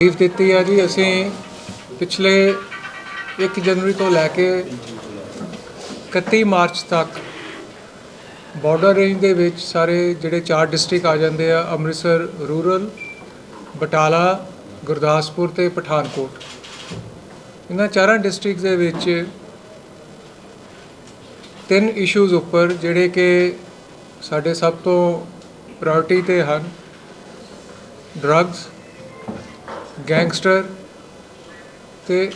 ਤਕਲੀਫ ਦਿੱਤੀ ਆ ਜੀ। ਅਸੀਂ ਪਿਛਲੇ 1 ਜਨਵਰੀ ਤੋਂ ਲੈ ਕੇ 31 ਮਾਰਚ ਤੱਕ ਬਾਰਡਰ ਰੇਂਜ ਦੇ ਵਿੱਚ ਸਾਰੇ ਜਿਹੜੇ ਚਾਰ ਡਿਸਟ੍ਰਿਕਟ ਆ ਜਾਂਦੇ ਆ, ਅੰਮ੍ਰਿਤਸਰ, ਰੂਰਲ, ਬਟਾਲਾ, ਗੁਰਦਾਸਪੁਰ ਤੇ ਪਠਾਨਕੋਟ। ਇਹਨਾਂ ਚਾਰਾਂ ਡਿਸਟ੍ਰਿਕਟ ਦੇ ਵਿੱਚ ਤਿੰਨ ਇਸ਼ੂਜ਼ ਉੱਪਰ ਜਿਹੜੇ ਕਿ ਸਾਡੇ ਸਭ ਤੋਂ ਪ੍ਰਾਇੋਰਟੀ ਤੇ ਹਨ। ਡਰੱਗਸ ਗੈਂਗਸਟਰ ਤੇ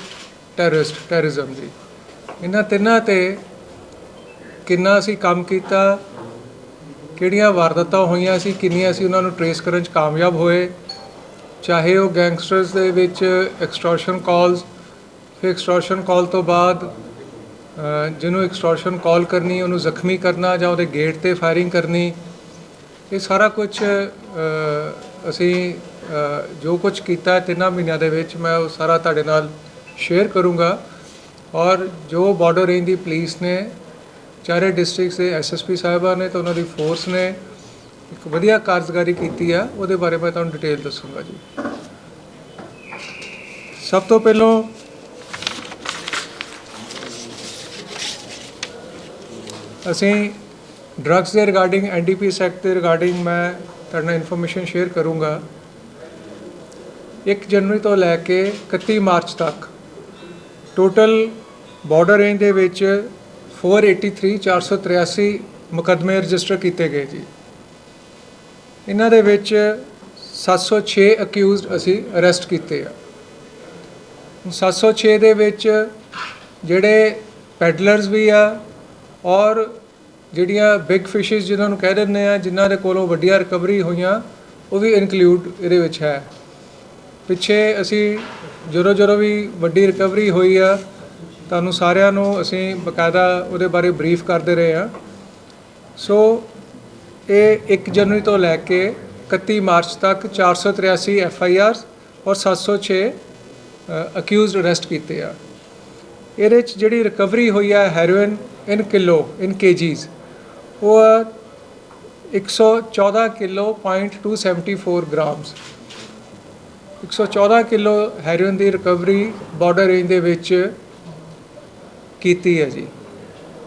ਟੈਰਰਿਸਟ, ਟੈਰਰਿਜ਼ਮ ਦੀ ਇਹਨਾਂ ਤਿੰਨਾਂ ਤੇ ਕਿੰਨਾ ਅਸੀਂ ਕੰਮ ਕੀਤਾ, ਕਿਹੜੀਆਂ ਵਾਰਦਾਤਾਂ ਹੋਈਆਂ ਸੀ, ਕਿੰਨੀਆਂ ਅਸੀਂ ਉਹਨਾਂ ਨੂੰ ਟਰੇਸ ਕਰਨ 'ਚ ਕਾਮਯਾਬ ਹੋਏ, ਚਾਹੇ ਉਹ ਗੈਂਗਸਟਰਸ ਦੇ ਵਿੱਚ ਐਕਸਟੋਰਸ਼ਨ ਕਾਲਸ ਫਿਰ ਐਕਸਟੋਰਸ਼ਨ ਕਾਲ ਤੋਂ ਬਾਅਦ ਜਿਹਨੂੰ ਐਕਸਟੋਰਸ਼ਨ ਕਾਲ ਕਰਨੀ, ਉਹਨੂੰ ਜ਼ਖਮੀ ਕਰਨਾ ਜਾਂ ਉਹਦੇ ਗੇਟ ਤੇ ਫਾਇਰਿੰਗ ਕਰਨੀ, ਇਹ ਸਾਰਾ ਕੁਝ ਅਸੀਂ ਜੋ ਕੁਝ ਕੀਤਾ ਤਿੰਨਾਂ ਮਹੀਨਿਆਂ ਦੇ ਵਿੱਚ, ਮੈਂ ਉਹ ਸਾਰਾ ਤੁਹਾਡੇ ਨਾਲ ਸ਼ੇਅਰ ਕਰੂੰਗਾ। ਔਰ ਜੋ ਬਾਰਡਰ ਰੇਂਜ ਦੀ ਪੁਲਿਸ ਨੇ, ਚਾਰੇ ਡਿਸਟ੍ਰਿਕਟਸ ਦੇ ਐਸਐਸਪੀ ਸਾਹਿਬਾਨ ਨੇ ਤੇ ਉਹਨਾਂ ਦੀ ਫੋਰਸ ਨੇ, ਇੱਕ ਵਧੀਆ ਕਾਰਜਕਾਰੀ ਕੀਤੀ ਆ, ਉਹਦੇ ਬਾਰੇ ਮੈਂ ਤੁਹਾਨੂੰ ਡਿਟੇਲ ਦੱਸੂੰਗਾ ਜੀ। ਸਭ ਤੋਂ ਪਹਿਲਾਂ, ਅਸੀਂ ਡਰੱਗਸ ਦੇ ਰਿਗਾਰਡਿੰਗ ਐਨਡੀਪੀਐਸ ਸੈਕਟ ਦੇ ਰਿਗਾਰਡਿੰਗ ਮੈਂ ਤੁਹਾਡੇ ਨਾਲ ਇਨਫੋਰਮੇਸ਼ਨ ਸ਼ੇਅਰ ਕਰੂੰਗਾ। 1 ਜਨਵਰੀ ਤੋਂ ਲੈ ਕੇ 31 ਮਾਰਚ ਤੱਕ। ਟੋਟਲ ਬਾਰਡਰ ਰੇਂਜ ਦੇ ਵਿੱਚ 483 483 ਮੁਕੱਦਮੇ ਰਜਿਸਟਰ ਕੀਤੇ ਗਏ ਜੀ। ਇਹਨਾਂ ਦੇ ਵਿੱਚ 706 ਅਕਿਊਜ਼ਡ ਅਸੀਂ ਅਰੈਸਟ ਕੀਤੇ ਆ। 706 ਦੇ ਵਿੱਚ ਜਿਹੜੇ ਪੈਡਲਰਸ ਵੀ ਆ ਔਰ ਜਿਹੜੀਆਂ ਬਿਗ ਫਿਸ਼ਸ ਜਿਨ੍ਹਾਂ ਨੂੰ ਕਹਿ ਦਿੰਦੇ ਆ, ਜਿਨ੍ਹਾਂ ਦੇ ਕੋਲੋਂ ਵੱਡੀਆਂ ਰਿਕਵਰੀ ਹੋਈਆਂ, ਉਹ ਵੀ ਇਨਕਲੂਡ ਇਹਦੇ ਵਿੱਚ ਹੈ। ਪਿੱਛੇ ਅਸੀਂ ਜਦੋਂ ਜਦੋਂ ਵੀ ਵੱਡੀ ਰਿਕਵਰੀ ਹੋਈ ਆ, ਤੁਹਾਨੂੰ ਸਾਰਿਆਂ ਨੂੰ ਅਸੀਂ ਬਕਾਇਦਾ ਉਹਦੇ ਬਾਰੇ ਬਰੀਫ ਕਰਦੇ ਰਹੇ ਆ। ਸੋ ਇਹ 1 ਜਨਵਰੀ ਤੋਂ ਲੈ ਕੇ 31 ਮਾਰਚ ਤੱਕ 483 ਐਫ ਆਈ ਆਰ ਔਰ 706 ਅਕਿਊਜ਼ਡ ਅਰੈਸਟ ਕੀਤੇ ਆ। ਇਹਦੇ ਚ ਜਿਹੜੀ ਰਿਕਵਰੀ ਹੋਈ ਆ ਹੈਰੋਇਨ ਇਨ ਕਿਲੋ ਇਨ ਕੇਜੀਜ਼ ਉਹ ਆ 114 ਕਿਲੋ .274 ਗ੍ਰਾਮਸ 114 ਕਿਲੋ ਹੈਰੋਇਨ ਦੀ ਰਿਕਵਰੀ ਬਾਰਡਰ ਰੇਂਜ ਦੇ ਵਿੱਚ ਕੀਤੀ ਹੈ ਜੀ।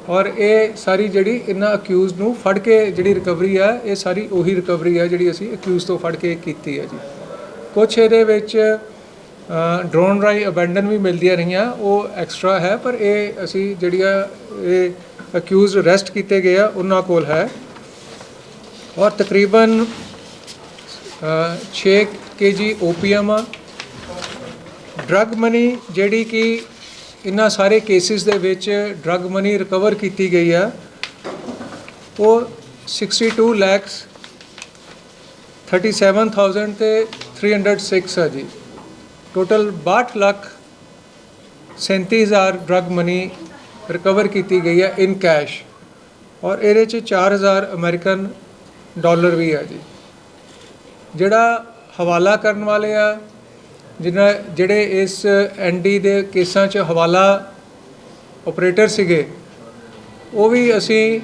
ਔਰ ਇਹ ਸਾਰੀ ਜਿਹੜੀ ਇਹਨਾਂ ਅਕਿਊਜ਼ ਨੂੰ ਫੜ ਕੇ ਜਿਹੜੀ ਰਿਕਵਰੀ ਹੈ, ਇਹ ਸਾਰੀ ਉਹੀ ਰਿਕਵਰੀ ਹੈ ਜਿਹੜੀ ਅਸੀਂ ਅਕਿਊਜ਼ ਤੋਂ ਫੜ ਕੇ ਕੀਤੀ ਹੈ ਜੀ। ਕੁਛ ਇਹਦੇ ਵਿੱਚ ਡਰੋਨ ਰਾਈ ਅਬੈਂਡਨ ਵੀ ਮਿਲਦੀਆਂ ਰਹੀਆਂ, ਉਹ ਐਕਸਟਰਾ ਹੈ, ਪਰ ਇਹ ਅਸੀਂ ਜਿਹੜੀਆਂ ਇਹ ਅਕਿਊਜ਼ ਅਰੈਸਟ ਕੀਤੇ ਗਏ ਆ, ਉਹਨਾਂ ਕੋਲ ਹੈ। ਔਰ ਤਕਰੀਬਨ 6 ਕਿ ਕੇਜੀ ਓਪੀਐਮ ਆ। ਡਰੱਗ ਮਨੀ ਜਿਹੜੀ ਕਿ ਇਹਨਾਂ ਸਾਰੇ ਕੇਸਿਸ ਦੇ ਵਿੱਚ ਡਰੱਗ ਮਨੀ ਰਿਕਵਰ ਕੀਤੀ ਗਈ ਆ, ਉਹ 62 ਲੱਖਸ 37000 ਤੇ 306 ਆ ਜੀ। Total 62 lakh 37000 drug money recover ਕੀਤੀ ਗਈ ਹੈ ਇਨ ਕੈਸ਼ ਔਰ ਇਹਦੇ ਚ 4000 ਅਮਰੀਕਨ ਡਾਲਰ ਵੀ ਆ ਜੀ। ਜਿਹੜਾ ਹਵਾਲਾ ਕਰਨ ਵਾਲੇ ਆ, ਜਿਨ੍ਹਾਂ, ਜਿਹੜੇ ਇਸ ਐਨਡੀ ਦੇ ਕੇਸਾਂ 'ਚ ਹਵਾਲਾ ਆਪਰੇਟਰ ਸੀਗੇ, ਉਹ ਵੀ ਅਸੀਂ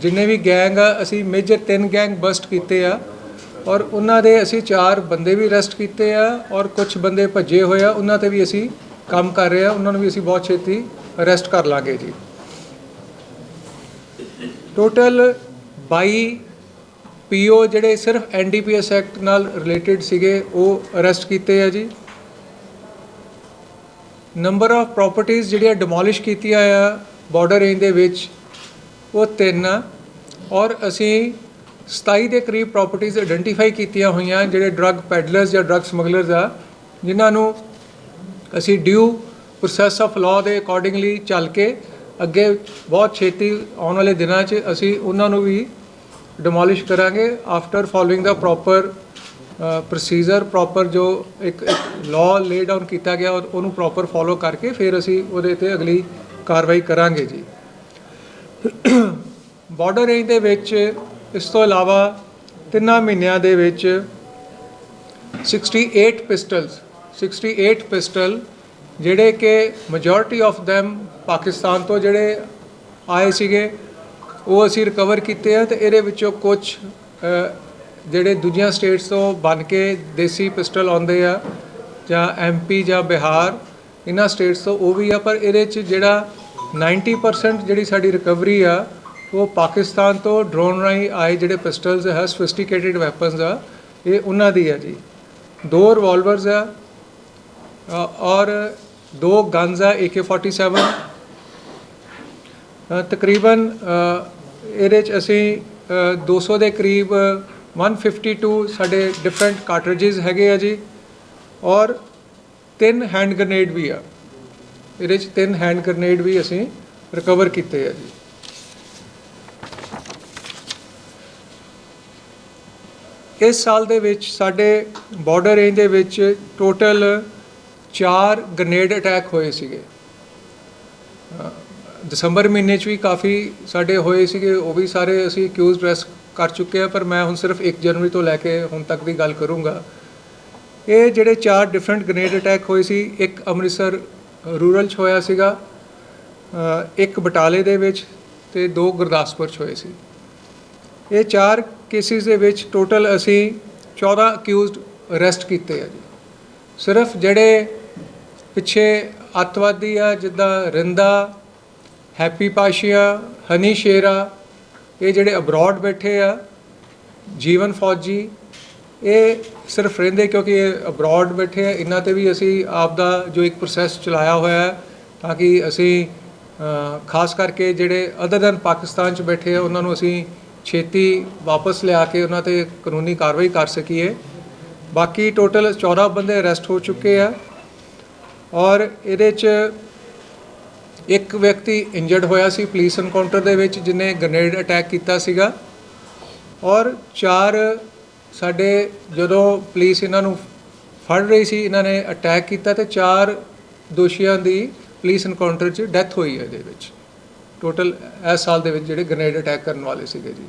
ਜਿੰਨੇ ਵੀ ਗੈਂਗ ਆ, ਅਸੀਂ ਮੇਜਰ ਤਿੰਨ ਗੈਂਗ ਬਸਟ ਕੀਤੇ ਆ, ਔਰ ਉਹਨਾਂ ਦੇ ਅਸੀਂ ਚਾਰ ਬੰਦੇ ਵੀ ਅਰੈਸਟ ਕੀਤੇ ਆ, ਔਰ ਕੁਝ ਬੰਦੇ ਭੱਜੇ ਹੋਏ ਆ, ਉਹਨਾਂ ਤੇ ਵੀ ਅਸੀਂ ਕੰਮ ਕਰ ਰਹੇ ਆ, ਉਹਨਾਂ ਨੂੰ ਵੀ ਅਸੀਂ ਬਹੁਤ ਛੇਤੀ ਅਰੈਸਟ ਕਰ ਲਾਂਗੇ ਜੀ। ਟੋਟਲ 22 ਪੀਓ ਜਿਹੜੇ ਸਿਰਫ ਐਨਡੀਪੀਐਸ ਐਕਟ ਨਾਲ ਰਿਲੇਟਡ ਸੀਗੇ, ਉਹ ਅਰੈਸਟ ਕੀਤੇ ਆ ਜੀ। ਨੰਬਰ ਆਫ ਪ੍ਰਾਪਰਟੀਆਂ ਜਿਹੜੀਆਂ ਡਿਮੋਲਿਸ਼ ਕੀਤੀਆਂ ਆ ਬਾਰਡਰ ਰੇਂਜ ਦੇ ਵਿੱਚ, ਉਹ ਤਿੰਨ ਆ। ਔਰ ਅਸੀਂ 27 ਦੇ ਕਰੀਬ ਪ੍ਰਾਪਰਟੀਆਂ ਆਇਡੈਂਟੀਫਾਈ ਕੀਤੀਆਂ ਹੋਈਆਂ, ਜਿਹੜੇ ਡਰੱਗ ਪੈਡਲਰਸ ਜਾਂ ਡਰੱਗ ਸਮਗਲਰਸ ਆ, ਜਿਨ੍ਹਾਂ ਨੂੰ ਅਸੀਂ ਡਿਊ ਪ੍ਰੋਸੈਸ ਆਫ ਲਾਅ ਦੇ ਅਕੋਰਡਿੰਗਲੀ ਚੱਲ ਕੇ ਅੱਗੇ ਬਹੁਤ ਛੇਤੀ ਆਉਣ ਵਾਲੇ ਦਿਨਾਂ 'ਚ ਅਸੀਂ ਉਹਨਾਂ ਨੂੰ ਵੀ ਡਿਮੋਲਿਸ਼ ਕਰਾਂਗੇ ਆਫਟਰ ਫੋਲੋਇੰਗ ਦਾ ਪ੍ਰੋਪਰ ਪ੍ਰੋਸੀਜਰ ਪ੍ਰੋਪਰ ਜੋ ਇੱਕ ਲਾਅ ਲੇ ਡਾਊਨ ਕੀਤਾ ਗਿਆ ਔਰ ਉਹਨੂੰ ਪ੍ਰੋਪਰ ਫੋਲੋ ਕਰਕੇ ਫਿਰ ਅਸੀਂ ਉਹਦੇ ਤੇ ਅਗਲੀ ਕਾਰਵਾਈ ਕਰਾਂਗੇ ਜੀ। ਬਾਰਡਰ ਰੇਂਜ ਦੇ ਵਿੱਚ ਇਸ ਤੋਂ ਇਲਾਵਾ ਤਿੰਨਾਂ ਮਹੀਨਿਆਂ ਦੇ ਵਿੱਚ 68 ਪਿਸਟਲਸ 68 ਪਿਸਟਲ ਜਿਹੜੇ ਕਿ ਮੈਜੋਰਿਟੀ ਆਫ them ਪਾਕਿਸਤਾਨ ਤੋਂ ਜਿਹੜੇ ਆਏ ਸੀਗੇ ਉਹ ਅਸੀਂ ਰਿਕਵਰ ਕੀਤੇ ਆ ਤੇ ਇਹਦੇ ਵਿੱਚੋਂ ਕੁਝ ਜਿਹੜੇ ਦੂਜੀਆਂ ਸਟੇਟਸ ਤੋਂ ਬਣ ਕੇ ਦੇਸੀ ਪਿਸਟਲ ਆਉਂਦੇ ਆ ਜਾਂ ਐਮਪੀ ਜਾਂ ਬਿਹਾਰ ਇਹਨਾਂ ਸਟੇਟਸ ਤੋਂ ਉਹ ਵੀ ਆ ਪਰ ਇਹਦੇ 'ਚ ਜਿਹੜਾ 90% ਜਿਹੜੀ ਸਾਡੀ ਰਿਕਵਰੀ ਆ ਉਹ ਪਾਕਿਸਤਾਨ ਤੋਂ ਡਰੋਨ ਰਾਹੀਂ ਆਏ ਜਿਹੜੇ ਪਿਸਟਲਸ ਹੈ ਸਫਿਸਟੀਕੇਟਿਡ ਵੈਪਨਸ ਆ ਇਹ ਉਹਨਾਂ ਦੀ ਆ ਜੀ। ਦੋ ਰਿਵਾਲਵਰਸ ਆ ਔਰ ਦੋ ਗਨਸ ਆ AK47 ਅ, ਤਕਰੀਬਨ ਇਹਦੇ ਚ ਅਸੀਂ ਅ, 200 ਦੇ ਕਰੀਬ 152 ਸਾਡੇ ਡਿਫਰੈਂਟ ਕਾਰਟ੍ਰਿਜਸ ਹੈਗੇ ਆ ਜੀ ਔਰ ਤਿੰਨ ਹੈਂਡ ਗ੍ਰੇਨੇਡ ਵੀ ਆ। ਇਹਦੇ ਚ ਤਿੰਨ ਹੈਂਡ ਗ੍ਰੇਨੇਡ ਵੀ ਅਸੀਂ ਰਿਕਵਰ ਕੀਤੇ ਆ ਜੀ। ਇਸ ਸਾਲ ਦੇ ਵਿੱਚ ਸਾਡੇ ਬਾਰਡਰ ਰੇਂਜ ਦੇ ਵਿੱਚ ਟੋਟਲ 4 ਗ੍ਰੇਨੇਡ ਅਟੈਕ ਹੋਏ ਸੀਗੇ। ਦਸੰਬਰ ਮਹੀਨੇ 'ਚ ਵੀ ਕਾਫੀ ਸਾਡੇ ਹੋਏ ਸੀਗੇ, ਉਹ ਵੀ ਸਾਰੇ ਅਸੀਂ ਅਕਿਊਜ਼ ਡਰੈਸ ਕਰ ਚੁੱਕੇ ਆ, ਪਰ ਮੈਂ ਹੁਣ ਸਿਰਫ 1 ਜਨਵਰੀ ਤੋਂ ਲੈ ਕੇ ਹੁਣ ਤੱਕ ਦੀ ਗੱਲ ਕਰੂੰਗਾ। ਇਹ ਜਿਹੜੇ ਚਾਰ ਡਿਫਰੈਂਟ ਗ੍ਰੇਨੇਡ ਅਟੈਕ ਹੋਏ ਸੀ, ਇੱਕ ਅੰਮ੍ਰਿਤਸਰ ਰੂਰਲ 'ਚ ਹੋਇਆ ਸੀਗਾ ਇੱਕ ਬਟਾਲੇ ਦੇ ਵਿੱਚ ਤੇ ਦੋ ਗੁਰਦਾਸਪੁਰ 'ਚ ਹੋਏ ਸੀ। ਇਹ ਚਾਰ ਕੇਸਿਸ ਦੇ ਵਿੱਚ ਟੋਟਲ ਅਸੀਂ 14 ਅਕਿਊਜ਼ਡ ਅਰੈਸਟ ਕੀਤੇ ਆ ਜੀ। ਸਿਰਫ ਜਿਹੜੇ ਪਿੱਛੇ ਅੱਤਵਾਦੀ ਆ, ਜਿੱਦਾਂ ਰਿੰਦਾ ਹੈਪੀ ਪਾਸ਼ੀਆ, ਹਨੀ ਸ਼ੇਰਾ, ਇਹ ਜਿਹੜੇ ਅਬਰੋਡ ਬੈਠੇ ਆ, ਜੀਵਨ ਫੌਜੀ, ਇਹ ਸਿਰਫ ਰਹਿੰਦੇ ਕਿਉਂਕਿ ਇਹ ਅਬਰੋਡ ਬੈਠੇ ਆ, ਇਹਨਾਂ ਤੇ ਵੀ ਅਸੀਂ ਆਪ ਦਾ ਜੋ ਇੱਕ ਪ੍ਰੋਸੈਸ ਚਲਾਇਆ ਹੋਇਆ ਹੈ, ਤਾਂ ਕਿ ਅਸੀਂ ਖਾਸ ਕਰਕੇ ਜਿਹੜੇ ਅਦਰ ਦਨ ਪਾਕਿਸਤਾਨ ਚ ਬੈਠੇ ਆ, ਉਹਨਾਂ ਨੂੰ ਅਸੀਂ ਛੇਤੀ ਵਾਪਸ ਲਿਆ ਕੇ ਉਹਨਾਂ ਤੇ ਕਾਨੂੰਨੀ ਕਾਰਵਾਈ ਕਰ ਸਕੀਏ। ਬਾਕੀ ਟੋਟਲ 14 ਬੰਦੇ ਅਰੈਸਟ ਹੋ ਚੁੱਕੇ ਆ ਔਰ ਇਹਦੇ ਚ ਇੱਕ ਵਿਅਕਤੀ ਇੰਜਰਡ ਹੋਇਆ ਸੀ ਪੁਲਿਸ ਐਨਕਾਊਂਟਰ ਦੇ ਵਿੱਚ, ਜਿਹਨੇ ਗ੍ਰੇਨੇਡ ਅਟੈਕ ਕੀਤਾ ਸੀਗਾ। ਔਰ ਚਾਰ ਸਾਡੇ ਜਦੋਂ ਪੁਲਿਸ ਇਹਨਾਂ ਨੂੰ ਫੜ ਰਹੀ ਸੀ, ਇਹਨਾਂ ਨੇ ਅਟੈਕ ਕੀਤਾ ਤੇ ਚਾਰ ਦੋਸ਼ੀਆਂ ਦੀ ਪੁਲਿਸ ਐਨਕਾਊਂਟਰ 'ਚ ਡੈਥ ਹੋਈ ਹੈ ਇਹਦੇ ਵਿੱਚ। ਟੋਟਲ ਇਸ ਸਾਲ ਦੇ ਵਿੱਚ ਜਿਹੜੇ ਗ੍ਰੇਨੇਡ ਅਟੈਕ ਕਰਨ ਵਾਲੇ ਸੀਗੇ ਜੀ।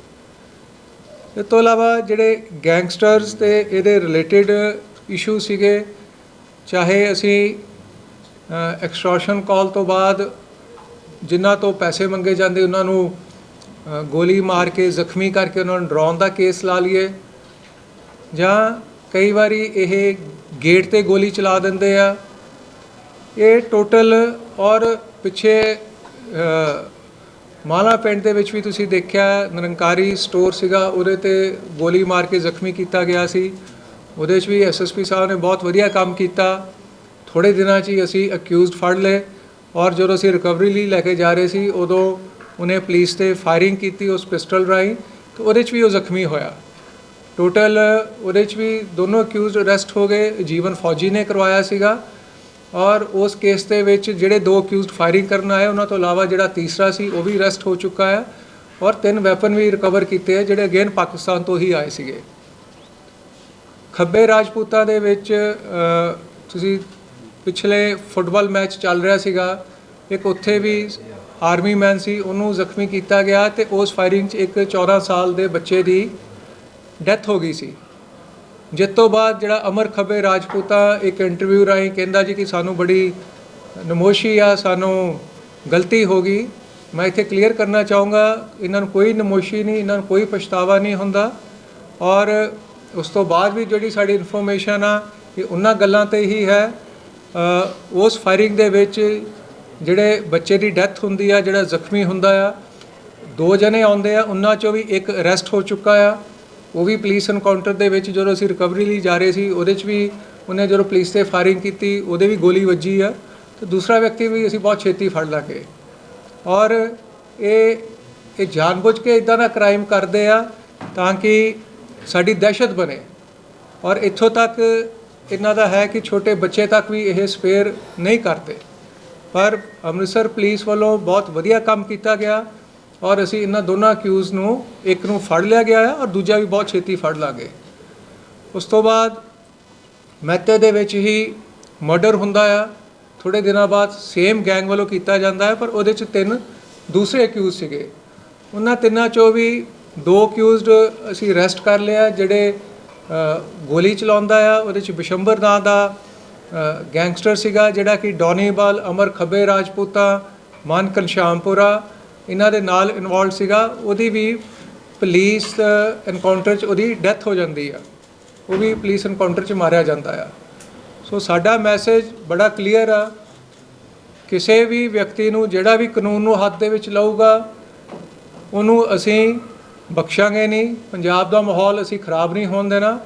ਇਸ ਤੋਂ ਇਲਾਵਾ ਜਿਹੜੇ ਗੈਂਗਸਟਰਸ ਤੇ ਇਹਦੇ ਰਿਲੇਟਡ ਇਸ਼ੂ ਸੀਗੇ, ਚਾਹੇ ਅਸੀਂ ਐਕਸਟ੍ਰੈਸ਼ਨ ਕਾਲ ਤੋਂ ਬਾਅਦ ਜਿਨ੍ਹਾਂ ਤੋਂ ਪੈਸੇ ਮੰਗੇ ਜਾਂਦੇ, ਉਹਨਾਂ ਨੂੰ ਗੋਲੀ ਮਾਰ ਕੇ, ਜ਼ਖਮੀ ਕਰਕੇ ਉਹਨਾਂ ਨੂੰ ਡਰਾਉਣ ਦਾ ਕੇਸ ਲਾ ਲਈਏ। ਜਾਂ ਕਈ ਵਾਰੀ ਇਹ ਗੇਟ ਤੇ ਗੋਲੀ ਚਲਾ ਦਿੰਦੇ ਆ। ਇਹ ਟੋਟਲ ਔਰ ਪਿੱਛੇ ਮਾਲਾ ਪਿੰਡ ਦੇ ਵਿੱਚ ਵੀ ਤੁਸੀਂ ਦੇਖਿਆ, ਨਿਰੰਕਾਰੀ ਸਟੋਰ ਸੀਗਾ, ਉਹਦੇ ਤੇ ਗੋਲੀ ਮਾਰ ਕੇ ਜ਼ਖਮੀ ਕੀਤਾ ਗਿਆ ਸੀ। ਉਹਦੇ 'ਚ ਵੀ ਐਸਐਸਪੀ ਸਾਹਿਬ ਨੇ ਬਹੁਤ ਵਧੀਆ ਕੰਮ ਕੀਤਾ। ਥੋੜੇ ਦਿਨਾਂ 'ਚ ਹੀ ਅਸੀਂ ਅਕਿਊਜ਼ਡ ਫੜ ਲਏ। ਔਰ ਜਦੋਂ ਅਸੀਂ ਰਿਕਵਰੀ ਲਈ ਲੈ ਕੇ ਜਾ ਰਹੇ ਸੀ, ਉਦੋਂ ਉਹਨੇ ਪੁਲਿਸ ਤੇ ਫਾਇਰਿੰਗ ਕੀਤੀ ਉਸ ਪਿਸਟਲ ਰਾਹੀਂ, ਤੇ ਉਹਦੇ 'ਚ ਵੀ ਉਹ ਜ਼ਖਮੀ ਹੋਇਆ। ਟੋਟਲ ਉਹਦੇ 'ਚ ਵੀ ਦੋਨੋਂ ਅਕਿਊਜ਼ਡ ਅਰੈਸਟ ਹੋ ਗਏ, ਜੀਵਨ ਫੌਜੀ ਨੇ ਕਰਵਾਇਆ ਸੀਗਾ। ਔਰ ਉਸ ਕੇਸ ਦੇ ਵਿੱਚ ਜਿਹੜੇ ਦੋ ਅਕਿਊਜ਼ਡ ਫਾਇਰਿੰਗ ਕਰਨ ਆਏ, ਉਹਨਾਂ ਤੋਂ ਇਲਾਵਾ ਜਿਹੜਾ ਤੀਸਰਾ ਸੀ, ਉਹ ਵੀ ਅਰੈਸਟ ਹੋ ਚੁੱਕਾ ਹੈ। ਔਰ ਤਿੰਨ ਵੈਪਨ ਵੀ ਰਿਕਵਰ ਕੀਤੇ ਆ ਜਿਹੜੇ ਅਗੇਨ ਪਾਕਿਸਤਾਨ ਤੋਂ ਹੀ ਆਏ ਸੀਗੇ। ਖੱਬੇ ਰਾਜਪੂਤਾਂ ਦੇ ਵਿੱਚ ਤੁਸੀਂ ਪਿਛਲੇ ਫੁੱਟਬਾਲ ਮੈਚ ਚੱਲ ਰਿਹਾ ਸੀਗਾ, ਇੱਕ ਉੱਥੇ ਵੀ ਆਰਮੀ ਮੈਨ ਸੀ, ਉਹਨੂੰ ਜ਼ਖਮੀ ਕੀਤਾ ਗਿਆ ਤੇ ਉਸ ਫਾਇਰਿੰਗ 'ਚ ਇੱਕ 14 ਸਾਲ ਦੇ ਬੱਚੇ ਦੀ ਡੈਥ ਹੋ ਗਈ ਸੀ। ਜਿਸ ਤੋਂ ਬਾਅਦ ਜਿਹੜਾ ਅਮਰ ਖੱਬੇ ਰਾਜਪੂਤਾ ਇੱਕ ਇੰਟਰਵਿਊ ਰਾਹੀਂ ਕਹਿੰਦਾ ਜੀ ਕਿ ਸਾਨੂੰ ਬੜੀ ਨਮੋਸ਼ੀ ਆ, ਸਾਨੂੰ ਗਲਤੀ ਹੋ ਗਈ। ਮੈਂ ਇੱਥੇ ਕਲੀਅਰ ਕਰਨਾ ਚਾਹੂੰਗਾ, ਇਹਨਾਂ ਨੂੰ ਕੋਈ ਨਮੋਸ਼ੀ ਨਹੀਂ, ਇਹਨਾਂ ਨੂੰ ਕੋਈ ਪਛਤਾਵਾ ਨਹੀਂ ਹੁੰਦਾ। ਔਰ ਉਸ ਤੋਂ ਬਾਅਦ ਵੀ ਜਿਹੜੀ ਸਾਡੀ ਇਨਫੋਰਮੇਸ਼ਨ ਆ, ਇਹ ਉਹਨਾਂ ਗੱਲਾਂ ਤੇ ਹੀ ਹੈ। ਉਸ ਫਾਇਰਿੰਗ ਦੇ ਵਿੱਚ ਜਿਹੜੇ ਬੱਚੇ ਦੀ ਡੈਥ ਹੁੰਦੀ ਆ, ਜਿਹੜਾ ਜ਼ਖਮੀ ਹੁੰਦਾ ਆ, ਦੋ ਜਣੇ ਆਉਂਦੇ ਆ, ਉਹਨਾਂ ਚੋਂ ਵੀ ਇੱਕ ਅਰੈਸਟ ਹੋ ਚੁੱਕਾ ਆ। ਉਹ ਵੀ ਪੁਲਿਸ ਐਨਕਾਊਂਟਰ ਦੇ ਵਿੱਚ ਜਦੋਂ ਅਸੀਂ ਰਿਕਵਰੀ ਲਈ ਜਾ ਰਹੇ ਸੀ, ਉਹਦੇ 'ਚ ਵੀ ਉਹਨੇ ਜਦੋਂ ਪੁਲਿਸ ਤੇ ਫਾਇਰਿੰਗ ਕੀਤੀ, ਉਹਦੇ ਵੀ ਗੋਲੀ ਵੱਜੀ ਆ। ਤੇ ਦੂਸਰਾ ਵਿਅਕਤੀ ਵੀ ਅਸੀਂ ਬਹੁਤ ਛੇਤੀ ਫੜ ਲਾਂਗੇ ਔਰ ਇਹ ਇਹ ਜਾਣਬੁੱਝ ਕੇ ਇਦਾਂ ਦਾ ਕ੍ਰਾਈਮ ਕਰਦੇ ਆ ਤਾਂ ਕਿ ਸਾਡੀ ਦਹਿਸ਼ਤ ਬਣੇ। ਔਰ ਇੱਥੋਂ ਤੱਕ ਇਹਨਾਂ ਦਾ ਹੈ ਕਿ ਛੋਟੇ ਬੱਚੇ ਤੱਕ ਵੀ ਇਹ ਸਪੇਅਰ ਨਹੀਂ ਕਰਦੇ। ਪਰ ਅੰਮ੍ਰਿਤਸਰ ਪੁਲਿਸ ਵੱਲੋਂ ਬਹੁਤ ਵਧੀਆ ਕੰਮ ਕੀਤਾ ਗਿਆ ਔਰ ਅਸੀਂ ਇਹਨਾਂ ਦੋਨਾਂ ਅਕਿਊਜ਼ ਨੂੰ ਇੱਕ ਨੂੰ ਫੜ ਲਿਆ ਗਿਆ ਹੈ ਔਰ ਦੂਜਾ ਵੀ ਬਹੁਤ ਛੇਤੀ ਫੜ ਲਾਂਗੇ। ਉਸ ਤੋਂ ਬਾਅਦ ਮਹਿਤੇ ਦੇ ਵਿੱਚ ਹੀ ਮਰਡਰ ਹੁੰਦਾ ਆ। ਥੋੜੇ ਦਿਨਾਂ ਬਾਅਦ ਸੇਮ ਗੈਂਗ ਵੱਲੋਂ ਕੀਤਾ ਜਾਂਦਾ ਹੈ, ਪਰ ਉਹਦੇ ਚ ਤਿੰਨ ਦੂਸਰੇ ਅਕਿਊਜ਼ ਸੀਗੇ। ਉਹਨਾਂ ਤਿੰਨਾਂ ਚੋਂ ਵੀ ਦੋ ਅਕਿਊਜ਼ਡ ਅਸੀਂ ਅਰੈਸਟ ਕਰ ਲਿਆ ਜਿਹੜੇ ਗੋਲੀ ਚਲਾਉਂਦਾ ਆ, ਉਹਦੇ ਚ ਬਿਸ਼ੰਬਰ ਨਾਂ ਦਾ ਗੈਂਗਸਟਰ ਸੀਗਾ ਜਿਹੜਾ ਕਿ ਡੋਨੀਵਾਲ, ਅਮਰ ਖੱਬੇ ਰਾਜਪੂਤਾ ਮਨ ਘਨਸ਼ਾਮਪੁਰਾ ਇਹਨਾਂ ਦੇ ਨਾਲ ਇਨਵੋਲਡ ਸੀਗਾ। ਉਹਦੀ ਵੀ ਪੁਲਿਸ ਐਨਕਾਊਂਟਰ 'ਚ ਉਹਦੀ ਡੈਥ ਹੋ ਜਾਂਦੀ ਆ। ਉਹ ਵੀ ਪੁਲਿਸ ਐਨਕਾਊਂਟਰ 'ਚ ਮਾਰਿਆ ਜਾਂਦਾ ਆ। ਸੋ ਸਾਡਾ ਮੈਸੇਜ ਬੜਾ ਕਲੀਅਰ ਆ। ਕਿਸੇ ਵੀ ਵਿਅਕਤੀ ਨੂੰ ਜਿਹੜਾ ਵੀ ਕਾਨੂੰਨ ਨੂੰ ਹੱਥ ਦੇ ਵਿੱਚ ਲਊਗਾ, ਉਹਨੂੰ ਅਸੀਂ ਬਖਸ਼ਾਂਗੇ ਨਹੀਂ, ਪੰਜਾਬ ਦਾ ਮਾਹੌਲ ਅਸੀਂ ਖਰਾਬ ਨਹੀਂ ਹੋਣ ਦੇਣਾ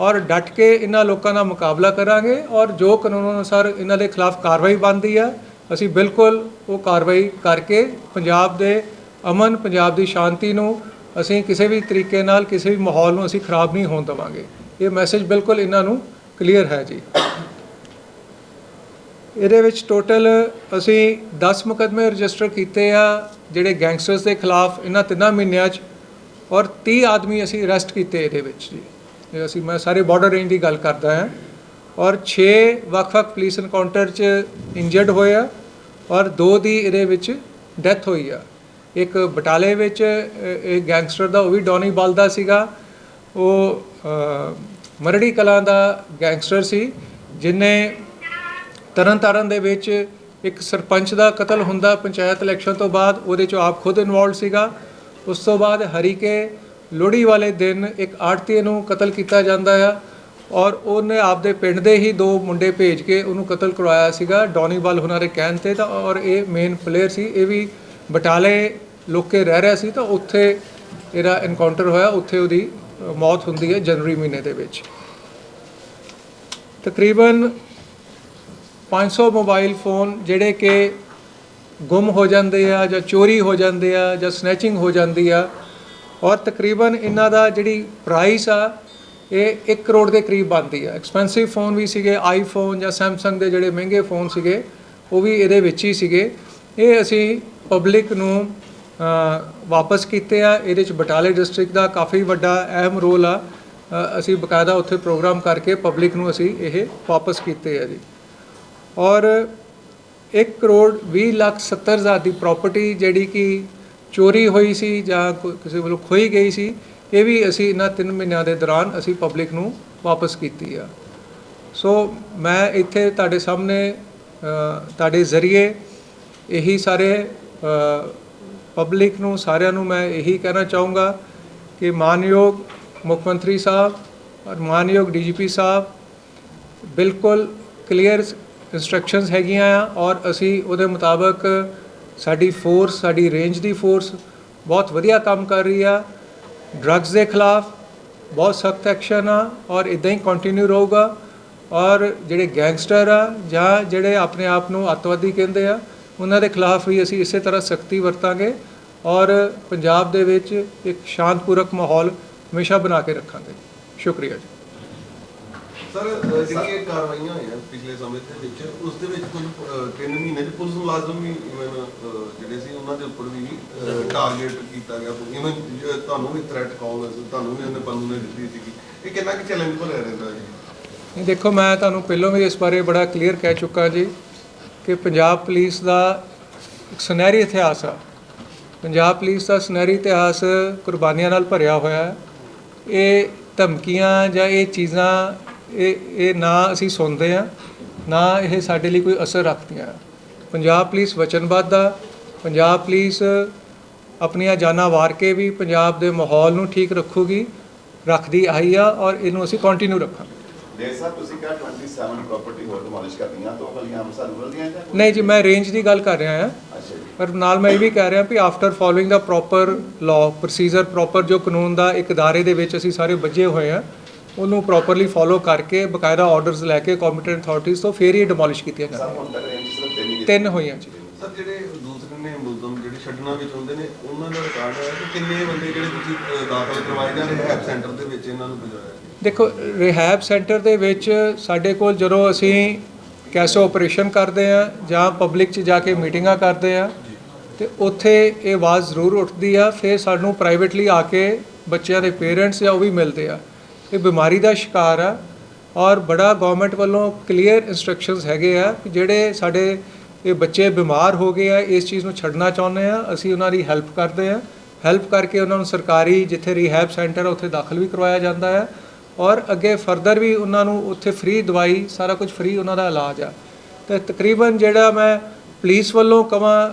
ਔਰ ਡਟ ਕੇ ਇਹਨਾਂ ਲੋਕਾਂ ਦਾ ਮੁਕਾਬਲਾ ਕਰਾਂਗੇ ਔਰ ਜੋ ਕਾਨੂੰਨ ਅਨੁਸਾਰ ਇਹਨਾਂ ਦੇ ਖਿਲਾਫ ਕਾਰਵਾਈ ਬਣਦੀ ਆ, ਅਸੀਂ ਬਿਲਕੁਲ ਉਹ ਕਾਰਵਾਈ ਕਰਕੇ ਪੰਜਾਬ ਦੇ ਅਮਨ, ਪੰਜਾਬ ਦੀ ਸ਼ਾਂਤੀ ਨੂੰ ਅਸੀਂ ਕਿਸੇ ਵੀ ਤਰੀਕੇ ਨਾਲ, ਕਿਸੇ ਵੀ ਮਾਹੌਲ ਨੂੰ ਅਸੀਂ ਖਰਾਬ ਨਹੀਂ ਹੋਣ ਦੇਵਾਂਗੇ। ਇਹ ਮੈਸੇਜ ਬਿਲਕੁਲ ਇਹਨਾਂ ਨੂੰ ਕਲੀਅਰ ਹੈ ਜੀ। ਇਹਦੇ ਵਿੱਚ ਟੋਟਲ ਅਸੀਂ 10 ਮੁਕੱਦਮੇ ਰਜਿਸਟਰ ਕੀਤੇ ਆ, ਜਿਹੜੇ ਗੈਂਗਸਟਰਸ ਦੇ ਖਿਲਾਫ ਇਹਨਾਂ ਤਿੰਨਾਂ ਮਹੀਨਿਆਂ 'ਚ ਔਰ 30 ਆਦਮੀ ਅਸੀਂ ਅਰੈਸਟ ਕੀਤੇ ਇਹਦੇ ਵਿੱਚ ਜੀ। ਇਹ ਅਸੀਂ ਮੈਂ ਸਾਰੇ ਬਾਰਡਰ ਰੇਂਜ ਦੀ ਗੱਲ ਕਰਦਾ ਹਾਂ। ਔਰ 6 ਵੱਖ-ਵੱਖ ਪੁਲਿਸ ਐਨਕਾਊਂਟਰ 'ਚ ਇੰਜਰਡ ਹੋਏ ਆ ਔਰ ਦੋ ਦੀ ਇਹਦੇ ਵਿੱਚ ਡੈਥ ਹੋਈ ਆ। ਇੱਕ ਬਟਾਲੇ ਵਿੱਚ ਅ, ਗੈਂਗਸਟਰ ਦਾ ਉਹ ਵੀ ਡੌਨੀ ਬਾਲ ਦਾ ਸੀਗਾ। ਉਹ ਮਰੜੀ ਕਲਾਂ ਦਾ ਗੈਂਗਸਟਰ ਸੀ ਜਿਨੇ ਤਰਨਤਾਰਨ ਦੇ ਵਿੱਚ ਇੱਕ ਸਰਪੰਚ ਦਾ ਕਤਲ ਹੁੰਦਾ ਪੰਚਾਇਤ ਇਲੈਕਸ਼ਨ ਤੋਂ ਬਾਅਦ ਉਹਦੇ ਚ ਆਪ ਖੁਦ ਇਨਵੋਲਡ ਸੀਗਾ। ਉਸ ਤੋਂ ਬਾਅਦ ਹਰੀਕੇ ਲੋਹੜੀ ਵਾਲੇ ਦਿਨ ਇੱਕ ਆੜਤੀ ਨੂੰ ਕਤਲ ਕੀਤਾ ਜਾਂਦਾ ਆ ਔਰ ਉਹਨੇ ਆਪਦੇ ਪਿੰਡ ਦੇ ਹੀ ਦੋ ਮੁੰਡੇ ਭੇਜ ਕੇ ਉਹਨੂੰ ਕਤਲ ਕਰਵਾਇਆ ਸੀਗਾ, ਡੌਨੀਵਾਲ ਹੁਣਾਂ ਦੇ ਕਹਿਣ ਤੇ ਤਾਂ ਔਰ ਇਹ ਮੇਨ ਪਲੇਅਰ ਸੀ, ਇਹ ਵੀ ਬਟਾਲੇ ਲੋਕੇ ਰਹਿ ਰਿਹਾ ਸੀ ਤਾਂ ਉੱਥੇ ਇਹਦਾ ਐਨਕਾਊਂਟਰ ਹੋਇਆ, ਉੱਥੇ ਉਹਦੀ ਮੌਤ ਹੁੰਦੀ ਹੈ ਜਨਵਰੀ ਮਹੀਨੇ ਦੇ ਵਿੱਚ। ਤਕਰੀਬਨ 500 ਮੋਬਾਈਲ ਫੋਨ ਜਿਹੜੇ ਕਿ ਗੁੰਮ ਹੋ ਜਾਂਦੇ ਆ ਜਾਂ ਚੋਰੀ ਹੋ ਜਾਂਦੇ ਆ ਜਾਂ ਸਨੈਚਿੰਗ ਹੋ ਜਾਂਦੀ ਆ ਔਰ ਤਕਰੀਬਨ ਇਹਨਾਂ ਦਾ ਜਿਹੜੀ ਪ੍ਰਾਈਸ ਆ, ਇਹ 1 ਕਰੋੜ ਦੇ ਕਰੀਬ ਬਣਦੀ ਆ। ਐਕਸਪੈਂਸਿਵ ਫੋਨ ਵੀ ਸੀਗੇ ਆਈਫੋਨ ਜਾਂ ਸੈਮਸੰਗ ਦੇ ਜਿਹੜੇ ਮਹਿੰਗੇ ਫੋਨ ਸੀਗੇ, ਉਹ ਵੀ ਇਹਦੇ ਵਿੱਚ ਹੀ ਸੀਗੇ। ਇਹ ਅਸੀਂ ਪਬਲਿਕ ਨੂੰ ਵਾਪਸ ਕੀਤੇ ਆ। ਇਹਦੇ ਚ ਬਟਾਲੇ ਡਿਸਟ੍ਰਿਕਟ ਦਾ ਕਾਫੀ ਵੱਡਾ ਅਹਿਮ ਰੋਲ ਆ। ਅਸੀਂ ਬਕਾਇਦਾ ਉੱਥੇ ਪ੍ਰੋਗਰਾਮ ਕਰਕੇ ਪਬਲਿਕ ਨੂੰ ਅਸੀਂ ਇਹ ਵਾਪਸ ਕੀਤੇ ਆ ਜੀ। ਔਰ 1 ਕਰੋੜ 20 ਲੱਖ 70 ਹਜ਼ਾਰ ਦੀ ਪ੍ਰਾਪਰਟੀ ਜਿਹੜੀ ਕਿ ਚੋਰੀ ਹੋਈ ਸੀ ਜਾਂ ਕੋਈ- ਕਿਸੇ ਵੱਲੋਂ ਖੋਈ ਗਈ ਸੀ, ਇਹ ਵੀ ਅਸੀਂ ਇਹਨਾਂ 3 ਮਹੀਨਿਆਂ ਦੇ ਦੌਰਾਨ ਅਸੀਂ ਪਬਲਿਕ ਨੂੰ ਵਾਪਸ ਕੀਤੀ ਆ। ਸੋ ਮੈਂ ਇੱਥੇ ਤੁਹਾਡੇ ਸਾਹਮਣੇ ਤੁਹਾਡੇ ਜ਼ਰੀਏ ਇਹੀ ਸਾਰੇ ਪਬਲਿਕ ਨੂੰ, ਸਾਰਿਆਂ ਨੂੰ ਮੈਂ ਇਹੀ ਕਹਿਣਾ ਚਾਹੂੰਗਾ ਕਿ ਮਾਨਯੋਗ ਮੁੱਖ ਮੰਤਰੀ ਸਾਹਿਬ ਔਰ ਮਾਨਯੋਗ ਡੀਜੀਪੀ ਸਾਹਿਬ, ਬਿਲਕੁਲ ਕਲੀਅਰ ਇਨਸਟਰਕਸ਼ਨਸ ਹੈਗੀਆਂ ਆ ਔਰ ਅਸੀਂ ਉਹਦੇ ਮੁਤਾਬਕ ਸਾਡੀ ਫੋਰਸ ਸਾਡੀ ਰੇਂਜ ਦੀ ਫੋਰਸ ਬਹੁਤ ਵਧੀਆ ਕੰਮ ਕਰ ਰਹੀ ਆ। ਡਰੱਗਸ ਦੇ ਖਿਲਾਫ ਬਹੁਤ ਸਖਤ ਐਕਸ਼ਨ ਆ ਔਰ ਇਦਾਂ ਹੀ ਕੰਟੀਨਿਊ ਰਹੂਗਾ ਔਰ ਜਿਹੜੇ ਗੈਂਗਸਟਰ ਆ ਜਾਂ ਜਿਹੜੇ ਆਪਣੇ ਆਪ ਨੂੰ ਅੱਤਵਾਦੀ ਕਹਿੰਦੇ ਆ, ਉਹਨਾਂ ਦੇ ਖਿਲਾਫ ਵੀ ਅਸੀਂ ਇਸੇ ਤਰ੍ਹਾਂ ਸਖਤੀ ਵਰਤਾਂਗੇ ਔਰ ਪੰਜਾਬ ਦੇ ਵਿੱਚ ਇੱਕ ਸ਼ਾਂਤਪੂਰਕ ਮਾਹੌਲ ਹਮੇਸ਼ਾ ਬਣਾ ਕੇ ਰੱਖਾਂਗੇ। ਸ਼ੁਕਰੀਆ ਜੀ। ਸਰ ਜਿਹੜੀਆਂ ਕਾਰਵਾਈਆਂ ਹੋਈਆਂ ਪਿਛਲੇ ਸਮੇਂ ਦੇ ਵਿੱਚ ਉਸ ਦੇ ਵਿੱਚ ਕੁਝ ਅਹ, ਮਹੀਨੇ ਚ ਪੁਲਿਸ ਮੁਲਾਜ਼ਮ ਵੀ ਇਵਨ ਜਿਹੜੇ ਸੀ ਉਹਨਾਂ ਦੇ ਉੱਪਰ ਵੀ ਟਾਰਗੇਟ ਕੀਤਾ ਗਿਆ। ਇਵਨ ਤੁਹਾਨੂੰ ਵੀ ਥ੍ਰੈਟ ਕਾਲ ਤੁਹਾਨੂੰ ਵੀ ਉਹਨੇ ਪੰਨੂ ਨੇ ਦਿੱਤੀ ਸੀਗੀ। ਇਹ ਕਿੰਨਾ ਕਿ ਚੈਲੰਜ ਭਰਿਆ ਰਹਿੰਦਾ ਜੀ? ਨਹੀਂ ਦੇਖੋ ਮੈਂ ਤੁਹਾਨੂੰ ਪਹਿਲਾਂ ਵੀ ਇਸ ਬਾਰੇ ਬੜਾ ਕਲੀਅਰ ਕਹਿ ਚੁੱਕਾ ਜੀ ਕਿ ਪੰਜਾਬ ਪੁਲਿਸ ਦਾ ਇੱਕ ਸੁਨਹਿਰੀ ਇਤਿਹਾਸ ਆ। ਪੰਜਾਬ ਪੁਲਿਸ ਦਾ ਸੁਨਹਿਰੀ ਇਤਿਹਾਸ ਕੁਰਬਾਨੀਆਂ ਨਾਲ ਭਰਿਆ ਹੋਇਆ ਹੈ। ਇਹ ਧਮਕੀਆਂ ਜਾਂ ਇਹ ਚੀਜ਼ਾਂ ਇਹ ਇਹ ਨਾ ਅਸੀਂ ਸੁਣਦੇ ਆ ਨਾ ਇਹ ਸਾਡੇ ਲਈ ਕੋਈ ਅਸਰ ਰੱਖਦੀਆਂ। ਪੰਜਾਬ ਪੁਲਿਸ ਵਚਨਬੱਧ ਆ ਪੰਜਾਬ ਪੁਲਿਸ ਆਪਣੀਆਂ ਜਾਨਾਂ ਵਾਰ ਕੇ ਵੀ ਪੰਜਾਬ ਦੇ ਮਾਹੌਲ ਨੂੰ ਠੀਕ ਰੱਖੂਗੀ ਰੱਖਦੀ ਆਈ ਆ ਔਰ ਇਹਨੂੰ ਅਸੀਂ ਕੰਟੀਨਿਊ ਰੱਖਾਂਗੇ। ਦੇਖ ਸਾਹਿਬ ਤੁਸੀਂ ਕਿਹਾ 27 ਪ੍ਰਾਪਰਟੀ ਹੋਰ ਡਿਮੋਲਿਸ਼ ਕਰਦੀਆਂ ਦੋ ਗਲੀਆਂ ਅੰਮ੍ਰਿਤਸਰ ਰੂਰਲ ਦੀਆਂ ਜਾਂ ਕੋਈ? ਨਹੀਂ ਜੀ ਮੈਂ ਰੇਂਜ ਦੀ ਗੱਲ ਕਰ ਰਿਹਾ ਜੀ। ਪਰ ਨਾਲ ਮੈਂ ਇਹ ਵੀ ਕਹਿ ਰਿਹਾ ਵੀ ਆਫਟਰ ਫੋਲੋਇੰਗ ਦਾ ਪ੍ਰੋਪਰ ਲਾਅ ਪ੍ਰੋਸੀਜਰ ਪ੍ਰੋਪਰ ਜੋ ਕਾਨੂੰਨ ਦਾ ਇੱਕ ਅਦਾਰੇ ਦੇ ਵਿੱਚ ਅਸੀਂ ਸਾਰੇ ਵੱਜੇ ਹੋਏ ਆ ਉਹਨੂੰ ਪ੍ਰੋਪਰਲੀ ਫੋਲੋ ਕਰਕੇ ਬਕਾਇਦਾ ਆਰਡਰਸ ਲੈ ਕੇ ਕੰਪੀਟੈਂਟ ਅਥਾਰਟੀਜ਼ ਤੋਂ ਫੇਰ ਹੀ ਡਿਮੋਲਿਸ਼ ਕੀਤੀਆਂ ਸਿਰਫ ਤਿੰਨ ਹੋਈਆਂ ਜੀ। ਸਰ ਜਿਹੜੇ ਦੂਸਰੇ ਨੇ ਮੁਲਜ਼ਮ ਜਿਹੜੇ ਛੱਡਣਾ ਵਿੱਚ ਹੁੰਦੇ ਨੇ ਉਹਨਾਂ ਦਾ ਰਿਕਾਰਡ ਹੈ ਕਿ ਕਿੰਨੇ ਬੰਦੇ ਜਿਹੜੇ ਤੁਸੀਂ ਦਾਖਲ ਕਰਵਾਏ ਜਾਂ ਰਿਹੈਬ ਸੈਂਟਰ ਦੇ ਵਿੱਚ ਇਹਨਾਂ ਨੂੰ ਭੇਜਿਆ ਦੇਖੋ ਰਿਹੈਬ ਸੈਂਟਰ ਦੇ ਵਿੱਚ ਸਾਡੇ ਕੋਲ ਜਦੋਂ ਅਸੀਂ ਕੈਸੋ ਆਪਰੇਸ਼ਨ ਕਰਦੇ ਆ ਜਾਂ ਪਬਲਿਕ 'ਚ ਜਾ ਕੇ ਮੀਟਿੰਗਾਂ ਕਰਦੇ ਆ ਤੇ ਉੱਥੇ ਇਹ ਆਵਾਜ਼ ਜ਼ਰੂਰ ਉੱਠਦੀ ਆ ਫਿਰ ਸਾਨੂੰ ਪ੍ਰਾਈਵੇਟਲੀ ਆ ਕੇ ਬੱਚਿਆਂ ਦੇ ਪੇਰੈਂਟਸ ਜਾਂ ਉਹ ਵੀ ਮਿਲਦੇ ਆ। ਇਹ ਬਿਮਾਰੀ ਦਾ ਸ਼ਿਕਾਰ ਆ ਔਰ ਬੜਾ ਗਵਰਨਮੈਂਟ ਵੱਲੋਂ ਕਲੀਅਰ ਇਨਸਟਰਕਸ਼ਨਸ ਹੈਗੇ ਆ ਕਿ ਜਿਹੜੇ ਸਾਡੇ ਇਹ ਬੱਚੇ ਬਿਮਾਰ ਹੋ ਗਏ ਆ, ਇਸ ਚੀਜ਼ ਨੂੰ ਛੱਡਣਾ ਚਾਹੁੰਦੇ ਆ, ਅਸੀਂ ਉਹਨਾਂ ਦੀ ਹੈਲਪ ਕਰਦੇ ਆ। ਹੈਲਪ ਕਰਕੇ ਉਹਨਾਂ ਨੂੰ ਸਰਕਾਰੀ ਜਿੱਥੇ ਰਿਹੈਬ ਸੈਂਟਰ ਆ, ਉੱਥੇ ਦਾਖਲ ਵੀ ਕਰਵਾਇਆ ਜਾਂਦਾ ਹੈ ਔਰ ਅੱਗੇ ਫਰਦਰ ਵੀ ਉਹਨਾਂ ਨੂੰ ਉੱਥੇ ਫ੍ਰੀ ਦਵਾਈ, ਸਾਰਾ ਕੁਝ ਫ੍ਰੀ ਉਹਨਾਂ ਦਾ ਇਲਾਜ ਆ। ਤੇ ਤਕਰੀਬਨ ਜਿਹੜਾ ਮੈਂ ਪੁਲਿਸ ਵੱਲੋਂ ਕਵਾਂ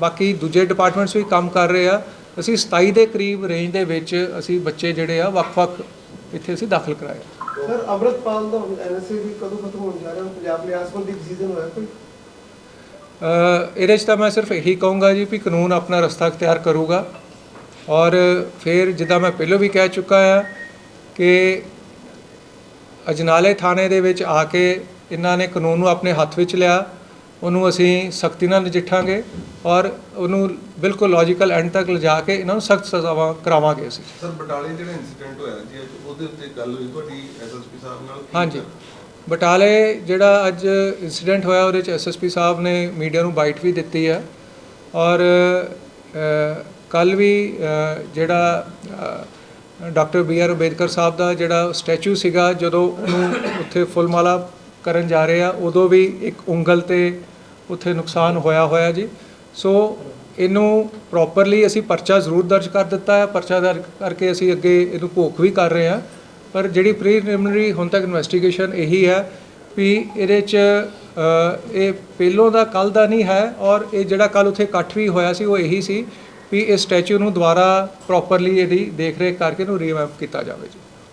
ਬਾਕੀ ਦੂਜੇ ਡਿਪਾਰਟਮੈਂਟਸ ਵੀ ਕੰਮ ਕਰ ਰਹੇ ਆ, ਅਸੀਂ 27 ਦੇ ਕਰੀਬ ਰੇਂਜ ਦੇ ਵਿੱਚ ਅਸੀਂ ਬੱਚੇ ਜਿਹੜੇ ਆ, ਵੱਖ-ਵੱਖ ਇੱਥੇ ਅਸੀਂ ਦਾਖਲ ਕਰਾਏ। ਸਰ ਅਮਰਤਪਾਲ ਦਾ ਐਨਐਸਏ ਵੀ ਕਦੋਂ ਖਤਮ ਹੋਣ ਜਾ ਰਿਹਾ? ਪੰਜਾਬ ਲਿਆਸ ਸੰਬੰਧੀ ਡਿਸੀਜਨ ਹੋਇਆ ਕੋਈ? ਅ, ਇਹਦੇ 'ਚ ਤਾਂ ਮੈਂ ਸਿਰਫ ਇਹੀ ਕਹੂੰਗਾ ਜੀ ਵੀ ਕਾਨੂੰਨ ਆਪਣਾ ਰਸਤਾ ਅਖਤਿਆਰ ਕਰੂਗਾ। ਔਰ ਫਿਰ ਜਿੱਦਾਂ ਮੈਂ ਪਹਿਲਾਂ ਵੀ ਕਹਿ ਚੁੱਕਾ ਆ ਕਿ ਅਜਨਾਲੇ ਥਾਣੇ ਦੇ ਵਿੱਚ ਆ ਕੇ ਇਹਨਾਂ ਨੇ ਕਾਨੂੰਨ ਨੂੰ ਆਪਣੇ ਹੱਥ ਵਿੱਚ ਲਿਆ। ਉਹਨੂੰ ਅਸੀਂ ਸਖਤੀ ਨਾਲ ਨਜਿੱਠਾਂਗੇ ਔਰ ਉਹਨੂੰ ਬਿਲਕੁਲ ਲੌਜੀਕਲ ਐਂਡ ਤੱਕ ਲਿਜਾ ਕੇ ਇਹਨਾਂ ਨੂੰ ਸਖਤ ਸਜ਼ਾਵਾਂ ਕਰਾਵਾਂਗੇ ਅਸੀਂ ਸਰ ਬਟਾਲੇ ਜਿਹੜਾ ਇਨਸੀਡੈਂਟ ਹੋਇਆ ਜੀ ਅੱਜ ਉਹਦੇ ਉੱਤੇ ਗੱਲ ਹੋਈ ਤੁਹਾਡੀ ਐਸਐਸਪੀ ਸਾਹਿਬ ਨਾਲ ਹਾਂਜੀ? ਬਟਾਲੇ ਜਿਹੜਾ ਅੱਜ ਇਨਸੀਡੈਂਟ ਹੋਇਆ ਉਹਦੇ ਚ ਐਸਐਸਪੀ ਸਾਹਿਬ ਨੇ ਮੀਡੀਆ ਨੂੰ ਬਾਈਟ ਵੀ ਦਿੱਤੀ ਹੈ ਔਰ ਕੱਲ ਵੀ ਜਿਹੜਾ doctor B R Ambedkar Sahib ਦਾ ਜਿਹੜਾ ਸਟੈਚੂ ਸੀਗਾ ਜਦੋਂ ਉਹਨੂੰ ਉੱਥੇ ਫੁੱਲਮਾਲਾ ਕਰਨ ਜਾ ਰਹੇ ਆ ਉਦੋਂ ਵੀ ਇੱਕ ਉਂਗਲ ਤੇ ਉੱਥੇ ਨੁਕਸਾਨ ਹੋਇਆ ਹੋਇਆ ਜੀ। ਸੋ ਇਹਨੂੰ ਪ੍ਰੋਪਰਲੀ ਅਸੀਂ ਪਰਚਾ ਜ਼ਰੂਰ ਦਰਜ ਕਰ ਦਿੱਤਾ ਹੈ। ਪਰਚਾ ਦਰਜ ਕਰਕੇ ਅਸੀਂ ਅੱਗੇ ਇਹਨੂੰ ਭੋਖ ਵੀ ਕਰ ਰਹੇ ਹਾਂ। ਪਰ ਜਿਹੜੀ ਪ੍ਰੀਲਿਮਿਨਰੀ ਹੁਣ ਤੱਕ ਇਨਵੈਸਟੀਗੇਸ਼ਨ ਇਹੀ ਹੈ ਵੀ ਇਹਦੇ ਚ ਇਹ ਪਹਿਲੋਂ ਦਾ ਕੱਲ ਦਾ ਨਹੀਂ ਹੈ ਔਰ ਇਹ ਜਿਹੜਾ ਕੱਲ ਉੱਥੇ ਇਕੱਠ ਵੀ ਹੋਇਆ ਸੀ ਉਹ ਇਹੀ ਸੀ ਵੀ ਇਸ ਸਟੈਚੂ ਨੂੰ ਦੁਬਾਰਾ ਪ੍ਰੋਪਰਲੀ ਇਹਦੀ ਦੇਖ ਰੇਖ ਕਰਕੇ ਇਹਨੂੰ ਰੀਵੈਂਪ ਕੀਤਾ ਜਾਵੇ ਜੀ।